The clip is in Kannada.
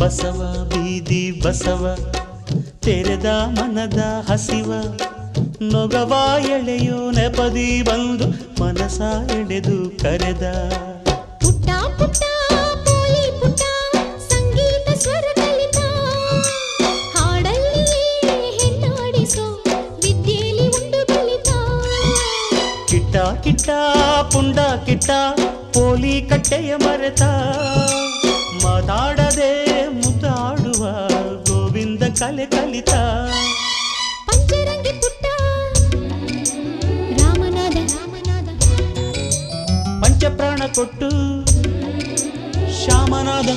ಬಸವ ಬೀದಿ ಬಸವ ತೆರೆದ ಮನದ ಹಸಿವ. ನೊಗವ ಎಳೆಯೋ ನೆಪದಿ ಬಂದು ಮನಸ ಎಳೆದು ಕರೆದ. ಪುಟ್ಟ ಪುಟ್ಟ ಕಿಟ್ಟ ಕಿಟ್ಟ ಪುಂಡ ಕಿಟ್ಟ ಪೋಲಿ ಕಟ್ಟೆಯ ಮರೆತ. కలే కలిత పంచరంగి పుట్ట. రామనాథ రామనాథ. పంచప్రాణ కొట్టు. శ్యామనాథ.